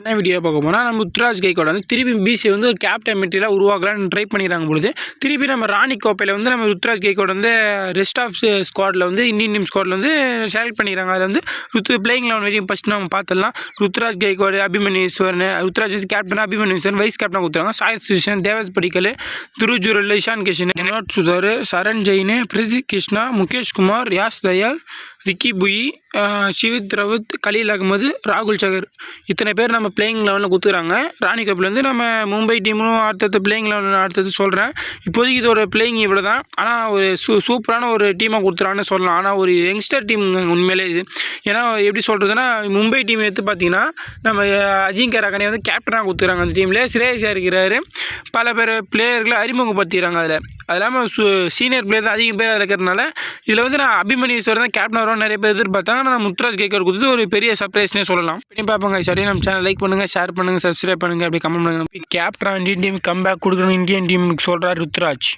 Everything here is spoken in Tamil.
என்ன வீடியோ பார்க்க போனால் நம்ம உத்ராஜ் கைக்கோட வந்து திருப்பி பிசி வந்து ஒரு கேப்டன் மெட்டீரியலாக உருவாக்கலாம்னு ட்ரை பண்ணிடுறாங்க பொழுது திருப்பி நம்ம ராணி கோப்பையில் வந்து நம்ம ருத்ராஜ் கைக்கோட வந்து ரெஸ்ட் ஆஃப் ஸ்குவாடில் வந்து இந்தியன் டீம் ஸ்குவாடில் வந்து செலக்ட் பண்ணிடுறாங்க. அதில் வந்து ருத்து பிளேயிங் லெவன் வரைக்கும் ஃபஸ்ட் நம்ம பார்த்துடலாம். ருத்ராஜ் கைக்கோடு அபிமன்யேஸ்வரன் ருத்ராஜ் வந்து கேப்டன் அபிமன்யேஸ்வரன் வைஸ் கேப்டன் கொடுத்துருக்காங்க. சாய் சுஷன் தேவத் படிக்கல் துருஜுரல் இஷான் கிஷன் வினோத் சுதர் சரண் ஜெயின் பிரதீப் கிருஷ்ணா முகேஷ் குமார் யாஸ் தயால் ரிக்கி புயி ஷிவித் ரவுத் கலீல் அகமது ராகுல் சகர். இத்தனை பேர் நம்ம பிளேயிங் லெவலில் கொடுத்துறாங்க ராணி கப்லேருந்து நம்ம மும்பை டீமும் அடுத்தது பிளேயிங் லெவலில் அடுத்தது சொல்கிறேன் இப்போதைக்கு இதோட பிளேயிங் இவ்வளோ தான் ஆனால் ஒரு சூ சூப்பரான ஒரு டீமாக கொடுத்துறான்னு சொல்லலாம். ஆனால் ஒரு யங்ஸ்டர் டீம் உண்மையிலே இது. ஏன்னா எப்படி சொல்கிறதுனா மும்பை டீம் எடுத்து பார்த்தீங்கன்னா நம்ம அஜிங்க ரகனே வந்து கேப்டனாக கொடுத்துக்கிறாங்க அந்த டீமில் சிரேஷா இருக்கிறாரு. பல பேர் பிளேயர்களை அறிமுகப்படுத்திக்கிறாங்க அதில். அது இல்லாமல் சு சீனியர் பிளேயர் தான் அதிகம் பேர் அதில் இருக்கிறதுனால இதில் வந்து நான் அபிமன்யேஸ்வர் தான் கேப்டன் வருவான்னு நிறைய பேர் எதிர்பார்த்தாங்க ஆனால் முத்துராஜ் கேக்கர் கொடுத்து ஒரு பெரிய சர்ப்ரைஸ்னே சொல்லலாம். பண்ணி பார்ப்போங்க சரி நம்ம சேனல் லைக் பண்ணுங்கள் ஷேர் பண்ணுங்கள் சப்ஸ்கிரைப் பண்ணுங்கள் அப்படி கமெண்ட் பண்ணுங்கள் கேப்டன் இந்தியன் டீம் கம்பேக் கொடுக்கணும் இந்தியன் டீமுக்கு சொல்கிறார் ருத்ராஜ்.